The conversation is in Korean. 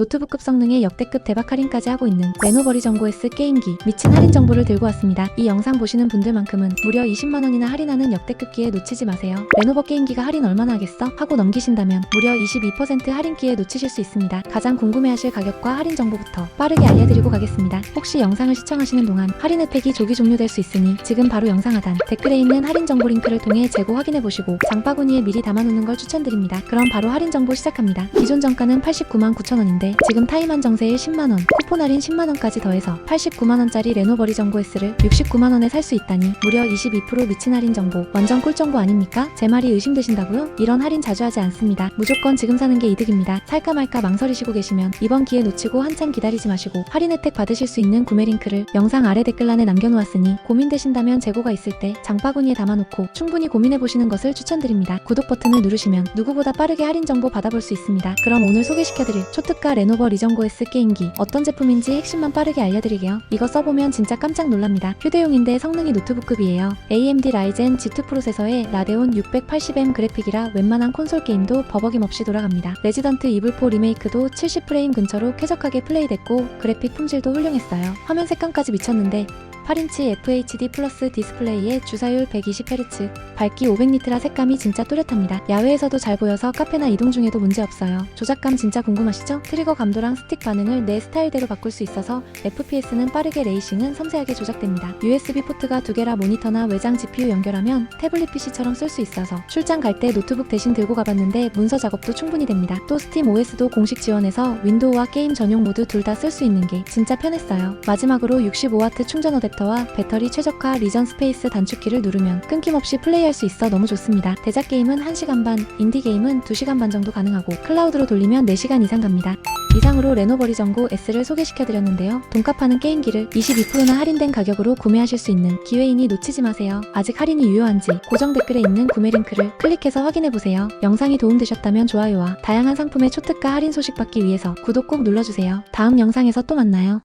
노트북급 성능의 역대급 대박 할인까지 하고 있는 레노버리 정보 S 게임기 미친 할인 정보를 들고 왔습니다. 이 영상 보시는 분들만큼은 무려 20만원이나 할인하는 역대급 기회 놓치지 마세요. 레노버 게임기가 할인 얼마나 하겠어? 하고 넘기신다면 무려 22% 할인 기회 놓치실 수 있습니다. 가장 궁금해하실 가격과 할인 정보부터 빠르게 알려드리고 가겠습니다. 혹시 영상을 시청하시는 동안 할인 혜택이 조기 종료될 수 있으니 지금 바로 영상 하단 댓글에 있는 할인 정보 링크를 통해 재고 확인해 보시고 장바구니에 미리 담아놓는 걸 추천드립니다. 그럼 바로 할인 정보 시작합니다. 기존 정가는 89만 9천원인데 지금 타이만 정세일 10만원, 쿠폰 할인 10만원까지 더해서 89만원짜리 레노버리 정보 S를 69만원에 살 수 있다니 무려 22% 미친 할인 정보 완전 꿀 정보 아닙니까? 제 말이 의심되신다고요? 이런 할인 자주 하지 않습니다. 무조건 지금 사는 게 이득입니다. 살까 말까 망설이시고 계시면 이번 기회 놓치고 한참 기다리지 마시고 할인 혜택 받으실 수 있는 구매 링크를 영상 아래 댓글란에 남겨놓았으니 고민되신다면 재고가 있을 때 장바구니에 담아놓고 충분히 고민해보시는 것을 추천드립니다. 구독 버튼을 누르시면 누구보다 빠르게 할인 정보 받아볼 수 있습니다. 그럼 오늘 소개시켜드릴 초특가 레노버 리전고 S 게임기 어떤 제품인지 핵심만 빠르게 알려드릴게요. 이거 써보면 진짜 깜짝 놀랍니다. 휴대용인데 성능이 노트북급이에요. AMD 라이젠 G2 프로세서에 라데온 680M 그래픽이라 웬만한 콘솔 게임도 버벅임 없이 돌아갑니다. 레지던트 이블4 리메이크도 70프레임 근처로 쾌적하게 플레이됐고 그래픽 품질도 훌륭했어요. 화면 색감까지 미쳤는데 8인치 FHD 플러스 디스플레이에 주사율 120Hz, 밝기 500니트라 색감이 진짜 또렷합니다. 야외에서도 잘 보여서 카페나 이동 중에도 문제 없어요. 조작감 진짜 궁금하시죠? 트리거 감도랑 스틱 반응을 내 스타일대로 바꿀 수 있어서 FPS는 빠르게 레이싱은 섬세하게 조작됩니다. USB 포트가 두 개라 모니터나 외장 GPU 연결하면 태블릿 PC처럼 쓸 수 있어서 출장 갈 때 노트북 대신 들고 가봤는데 문서 작업도 충분히 됩니다. 또 스팀 OS도 공식 지원해서 윈도우와 게임 전용 모드 둘다 쓸 수 있는 게 진짜 편했어요. 마지막으로 65W 충전 어댑터 와 배터리 최적화 리전 스페이스 단축키를 누르면 끊김없이 플레이할 수 있어 너무 좋습니다. 대작 게임은 1시간 반, 인디 게임은 2시간 반 정도 가능하고 클라우드로 돌리면 4시간 이상 갑니다. 이상으로 레노버리 정보 S를 소개시켜드렸는데요. 돈값하는 게임기를 22%나 할인된 가격으로 구매하실 수 있는 기회이니 놓치지 마세요. 아직 할인이 유효한지 고정 댓글에 있는 구매 링크를 클릭해서 확인해보세요. 영상이 도움되셨다면 좋아요와 다양한 상품의 초특가 할인 소식 받기 위해서 구독 꼭 눌러주세요. 다음 영상에서 또 만나요.